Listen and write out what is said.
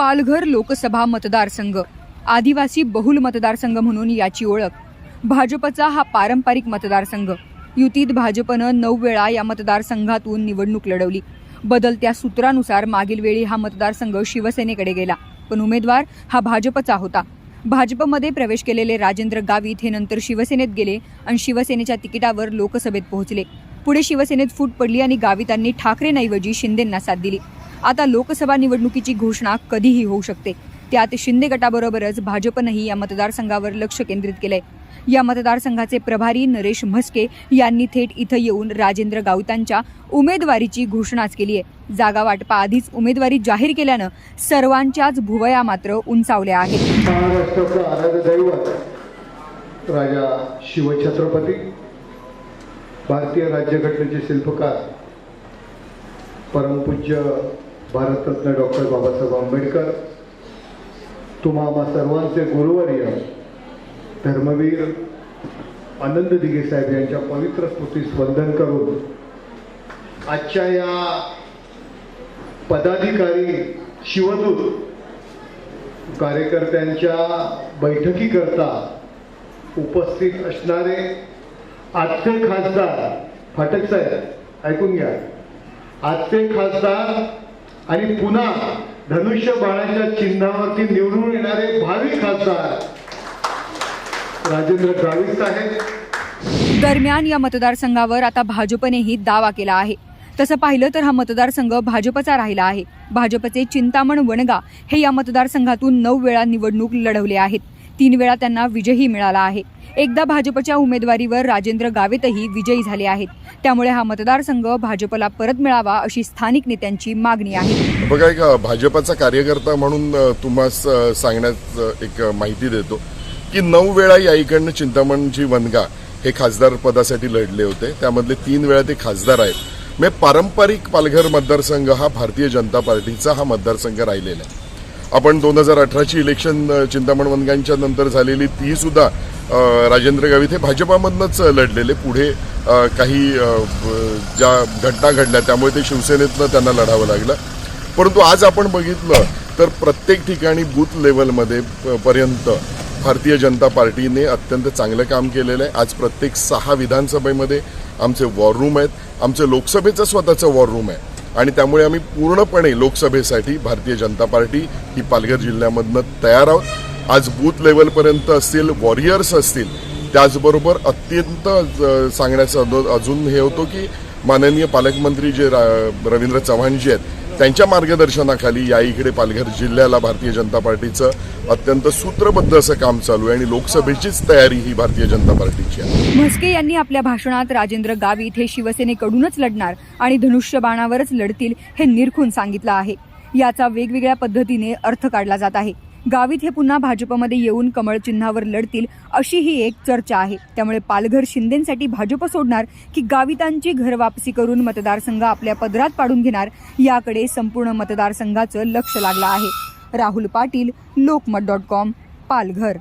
पालघर लोकसभा मतदारसंघ. आदिवासी बहुल मतदारसंघ म्हणून याची ओळख. भाजपचा हा पारंपरिक मतदारसंघ. युतीत भाजपनं नऊ वेळा या मतदारसंघातून निवडणूक लढवली. बदलत्या सूत्रानुसार मागील वेळी हा मतदारसंघ शिवसेनेकडे गेला पण उमेदवार हा भाजपचा होता. भाजपमध्ये प्रवेश केलेले राजेंद्र गावित हे नंतर शिवसेनेत गेले आणि शिवसेनेच्या तिकिटावर लोकसभेत पोहोचले. पुढे शिवसेनेत फूट पडली आणि गावितांनी ठाकरेंऐवजी शिंदेंना साथ दिली. आता लोकसभा निवडणुकीची घोषणा कधीही होऊ शकते. त्यात शिंदे गटाबरोबरच भाजपनंही या मतदारसंघावर लक्ष केंद्रित केलंय. या मतदारसंघाचे प्रभारी नरेश म्हस्के यांनी थेट इथं येऊन राजेंद्र गावितांच्या उमेदवारीची घोषणाच केली आहे. जागा वाटपा आधीच उमेदवारी जाहीर केल्यानं सर्वांच्याच भुवया मात्र उंचावल्या आहेत. महाराष्ट्राचं आराध्य राजा शिवछत्रपती भारतीय राज्यघटनेचे शिल्पकार परमपूज्य भारतरत्न डॉक्टर बाबासाहेब आंबेडकर तुम्हा आम्हा सर्वांचे गुरुवर्य धर्मवीर आनंद दिघे साहेब यांच्या पवित्र स्मृतीस वंदन करून आजच्या या पदाधिकारी शिवदूत कार्यकर्त्यांच्या बैठकीकरता उपस्थित असणारे आजचे खासदार फाटक साहेब ऐकून घ्या. आजचे खासदार आणि पुन्हा धनुष्य बाळाच्या चिन्हावरती निवडून येणारे भावी खासदार राजेंद्र गावित साहेब. दरम्यान या मतदारसंघावर आता भाजपनेही दावा केला आहे. तसं पाहिलं तर हा मतदारसंघ भाजपचा राहिला आहे. भाजपचे चिंतामण वणगा हे या मतदारसंघातून नऊ वेळा निवडणूक लढवले आहेत. तीन वेळा त्यांना विजयही मिळाला आहे. एकदा भाजपच्या उमेदवारीवर राजेंद्र गावितही विजयी झाले आहेत. त्यामुळे हा मतदारसंघ भाजपला परत मिळावा अशी स्थानिक नेत्यांची मागणी आहे. बघा एक भाजपाचा कार्यकर्ता म्हणून तुम्हास सांगण्यात एक माहिती देतो की नऊ वेळा या इकडनं चिंतामणजी वनगा हे खासदार पदासाठी लढले होते. त्यामधले तीन वेळा ते खासदार आहेत. म्हणजे पारंपरिक पालघर मतदारसंघ हा भारतीय जनता पार्टीचा हा मतदारसंघ राहिलेला आहे. आपण दोन हजार अठराची इलेक्शन चिंतामण वनगांच्या नंतर झालेली ती सुद्धा राजेंद्र गावित हे भाजपामधनंच लढलेले. पुढे काही ज्या घटना घडल्या त्यामुळे ते शिवसेनेतनं त्यांना लढावं लागलं. परंतु आज आपण बघितलं तर प्रत्येक ठिकाणी बूथ लेवलमध्ये प- पर्यंत भारतीय जनता पार्टीने अत्यंत चांगलं काम केलेलं आहे. आज प्रत्येक सहा विधानसभेमध्ये आमचे वॉर रूम आहेत. आमचं लोकसभेचं स्वतःचं वॉर रूम आहे. आणि त्यामुळे आम्ही पूर्णपणे लोकसभेसाठी भारतीय जनता पार्टी ही पालघर जिल्ह्यामधनं तयार आहोत. आज बूथ लेवलपर्यंत असतील वॉरियर्स असतील त्याचबरोबर अत्यंत सांगण्याचा सांगण्याचं अजून- हे होतो की माननीय पालकमंत्री जे रा- रवींद्र चव्हाणजी आहेत त्यांच्या मार्गदर्शनाखाली या इकडे पालघर जिल्ह्याला भारतीय जनता पार्टीचं अत्यंत सूत्रबद्ध असं काम चालू आहे आणि लोकसभेचीच तयारी ही भारतीय जनता पार्टीची आहे. म्हस्के यांनी आपल्या भाषणात राजेंद्र गावित हे शिवसेनेकडूनच लढणार आणि धनुष्यबाणावरच लढतील हे निरखून सांगितलं आहे. याचा वेगवेगळ्या पद्धतीने अर्थ काढला जात आहे. गावित हे पुन्हा भाजपमध्ये येऊन कमळ चिन्हावर लढतील अशी ही एक चर्चा आहे. त्यामुळे पालघर शिंदेसाठी भाजप सोडणार की गावितांची घर वापसी करून मतदारसंघ आपल्या पदरात पाडून घेणार याकडे संपूर्ण मतदारसंघाचं लक्ष लागलं आहे. Rahul Patil Lokmat dot com Palghar.